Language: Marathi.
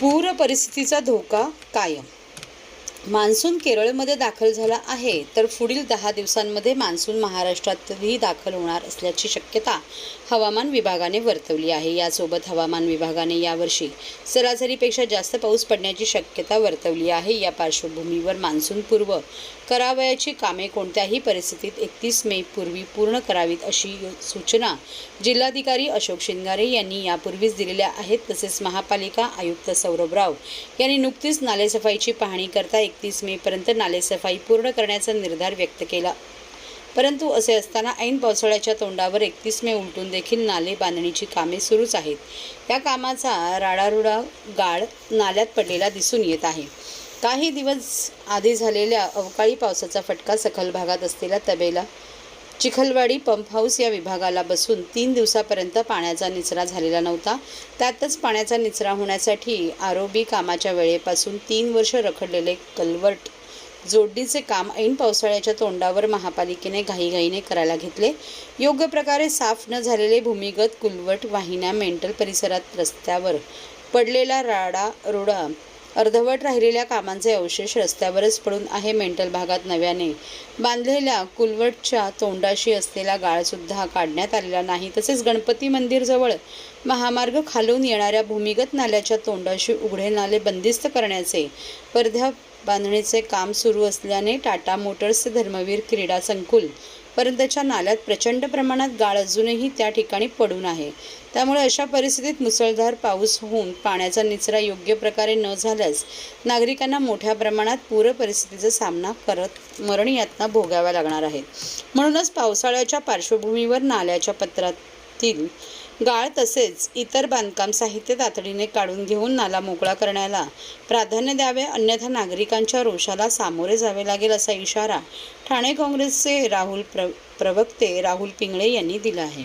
पूर परिस्थितीचा धोका कायम. मान्सून केरळमध्ये दाखल झाला आहे तर पुढील दहा दिवसांमध्ये मान्सून महाराष्ट्रातही दाखल होणार असल्याची शक्यता हवामान विभागाने वर्तवली आहे. यासोबत हवामान विभागाने यावर्षी सरासरीपेक्षा जास्त पाऊस पडण्याची शक्यता वर्तवली आहे. या पार्श्वभूमीवर मान्सूनपूर्व करावयाची कामे कोणत्याही परिस्थितीत एकतीस मे पूर्वी पूर्ण करावीत अशी सूचना जिल्हाधिकारी अशोक शिंगारे यांनी यापूर्वीच दिलेल्या आहेत. तसेच महापालिका आयुक्त सौरभ राव यांनी नुकतीच नालेसफाईची पाहणी करता एक एकतीस मेपर्यंत नालेसफाई पूर्ण करण्याचा निर्धार व्यक्त केला. परंतु असे असताना ऐन पावसाळ्याच्या तोंडावर एकतीस मे उलटून देखील नाले बांधणीची कामे सुरूच आहेत. या कामाचा राडारुडा गाळ नाल्यात पडलेला दिसून येत आहे. काही दिवस आधी झालेल्या अवकाळी पावसाचा फटका सखल भागात असलेल्या तबेला चिखलवाडी पंप हाऊस या विभागाला बसून तीन दिवसापर्यंत पाण्याचा निचरा झालेला नव्हता. त्यातच पाण्याचा निचरा होण्यासाठी आरोबी कामाच्या वेळेपासून तीन वर्ष रखडलेले कलवर्ट जोडणीचे काम ऐन पावसाळ्याच्या तोंडावर महापालिकेने घाईघाईने करायला घेतले. योग्य प्रकारे साफ न झालेले भूमिगत कुलवट वाहिन्या मेंटल परिसरात रस्त्यावर पडलेला राडा रोडा अर्धवट राहिलेल्या कामांचे अवशेष रस्त्यावरच पडून आहे मेंटल भागात नव्याने. बांधलेल्या कुलवटच्या तोंडाशी असलेला गाळसुद्धा काढण्यात आलेला नाही. तसेच गणपती मंदिरजवळ महामार्ग खालून येणाऱ्या भूमिगत नाल्याच्या तोंडाशी उघडे नाले बंदिस्त करण्याचे पडद्या बांधणीचे काम सुरू असल्याने टाटा मोटर्सचे धर्मवीर क्रीडा संकुल पर्यंतच्या नाल्यात प्रचंड प्रमाणात गाळ अजूनही त्या ठिकाणी पडून आहे. त्यामुळे अशा परिस्थितीत मुसळधार पाऊस होऊन पाण्याचा निचरा योग्य प्रकारे न झाल्यास नागरिकांना मोठ्या प्रमाणात पूर परिस्थितीचा सामना करत मरण यातना भोगाव्या लागणार आहेत म्हणूनच पावसाळ्याच्या पार्श्वभूमीवर नाल्याच्या पत्रातील गाळ तसेच इतर बांधकाम साहित्य तातडीने काढून घेऊन नाला मोकळा करण्याला प्राधान्य द्यावे अन्यथा नागरिकांच्या रोषाला सामोरे जावे लागेल असा इशारा ठाणे काँग्रेसचे राहुल प्र प्रवक्ते राहुल पिंगळे यांनी दिला आहे.